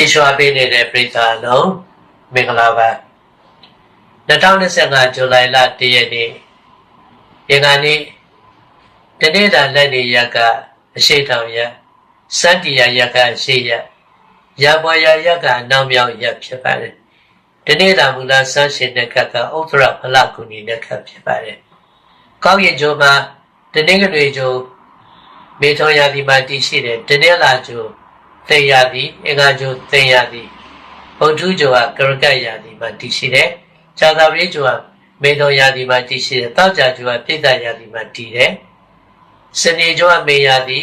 ကြည်ရွှာပေးနေတဲ့ပရိသတ်အလုံးမင်္ဂလာပါ2025ဇူလိုင်လ1ရက်နေ့ရင်္ဂါနေ့တနေ့တာလက်နေရက်ကအရှိတောင်ရက်စတ္တိယရက်ကအရှိရက်ရပေါ်ရရက်ကအနောက်မြောက်ရက်ဖြစ်ပါတယ်တနေ့တာမူလဆန်းရှင်တဲ့ခက်ကဥဒ္ဒရဖလကုဏီတဲ့ခက်ဖြစ်ပါတယ်ကောင်းကင်ကျိုးမှာတနေ့ကလေးကျိုးမေထောရာဒီမှာတည်ရှိတဲ့တနေ့လာ ကျိုးသေရသည်အင်္ဂါကျိုးသေရသည်ဘုဒ္ဓကျိုးကကရကတ်ရာဒီမှာတည်ရှိတဲ့ဇာတာပရိကျိုးကမေထောရာဒီမှာတည်ရှိတဲ့တောက်ကြကျိုးကပြိတ္တရာဒီမှာတည်တယ်စနေကျိုးကမေရာဒီ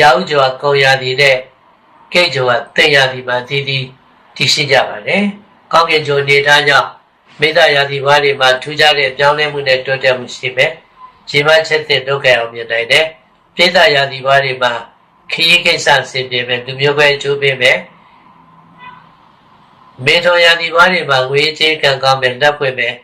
ရာဟုကျိုးကကုံရာဒီနဲ့ကိတ်ကျိုးကသေရာဒီမှာတည်တည်တည်ရှိကြပါတယ်ကောင်းကင်ကျိုးနေသားကြောင့်မေတ္တာရာဒီဘာတွေမှာထူးခြားတဲ့ပြောင်းလဲမှုနဲ့တိုးတက်မှုရှိမယ်။ဂျီမချက်တဲ့ဒုက္ခအောင်မြင်နိုင်တဲ့ပြိတ္တရာဒီဘာတွေမှာ ခရီးကိစ္စဆင်ပြေမယ်လူမျိုးပဲအကျိုးပေးမယ်။မေထောရာဒီဘာတွေမှာငွေကြေးကံကောင်းမယ်လက်ဖွဲ့မယ်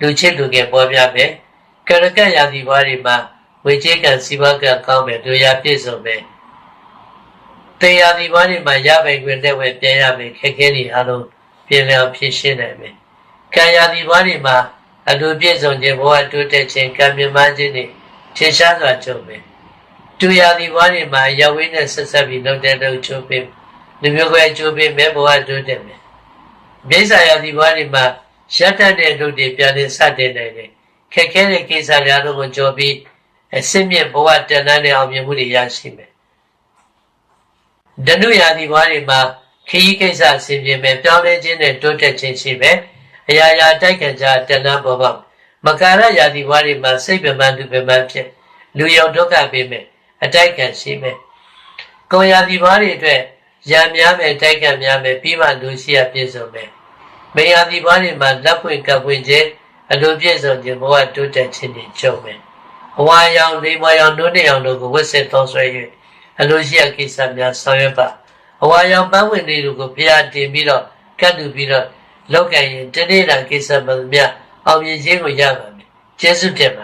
လူချစ်လူငယ်ပေါ်ပြမယ်။ကရကရာဒီဘာတွေမှာငွေကြေးကံစီးပွားကံကောင်းမယ်လူရပြည့်စုံမယ်။တေရာဒီဘာတွေမှာရပိုင်ခွင့်တဲ့ဝယ်ပြန်ရမယ်ခက်ခဲတွေအားလုံးပြင်လျောင်ဖြစ်ရှင်းနိုင်မယ်။ကံရာဒီဘာတွေမှာအလိုပြည့်စုံခြင်းဘဝတိုးတက်ခြင်းကံမြမခြင်းတွေထင်ရှားစွာကြုံမယ်။ တူရာဒီဘာတွေမှာရောက်ဝင်းနဲ့ဆက်ဆက်ပြီးလုပ်တဲ့လုပ်ချိုးပေးလူမျိုးကွဲချိုးပေးမဲ့ဘဝတိုးတက်မယ်။မိစ္ဆာရာဒီဘာတွေမှာရတတ်တဲ့လူတွေပြန်လည်စတင်နိုင်တယ်။ခက်ခဲတဲ့ကိစ္စတွေအားလုံးကိုကြော်ပြီးအစင့်မြင့်ဘဝတန်တန်းတဲ့အောင်မြင်မှုတွေရရှိမယ်။ဒနုရာဒီဘာတွေမှာခရီးကိစ္စအစဉ်ပြေမယ်ပြောင်းလဲခြင်းနဲ့တိုးတက်ခြင်းရှိမယ်။အရာရာတိုက်ခံကြတဏ္ဍဘောပေါက်မကာရယာဒီဘွားတွေမှာစိတ်ပင်ပန်းသူပင်ပန်းဖြစ်လူရောက်ဒုက္ခပေးမယ် အတိုက်ခံရှိမယ်။ကိုယ်ယာဒီဘွားတွေအတွက်ရံများမယ်တိုက်ခံများမယ်ပြီးမှလူရှိရပြည့်စုံမယ်။မေယာဒီဘွားတွေမှာလက်ပွင့်ကပ်ပွင့်ခြင်းအလိုပြည့်စုံခြင်းဘဝတိုးတက်ခြင်းတွေကြုံမယ်။ဘဝရောင်လေးဘဝရောင်တို့နေအောင်တို့ကိုဝတ်ဆင်သုံးဆွဲ၍အလိုရှိရကိစ္စများဆောင်ရွက်ပါ။ဘဝရောင်ပန်းဝင်လေးတို့ကိုဖျားတင်ပြီးတော့ကတ်တူပြီးတော့လောက်ကရင်တနေ့တာကိစ္စမှများအောင်မြင်ခြင်းကိုရပါမယ်ကျေးဇူးတင်ပါ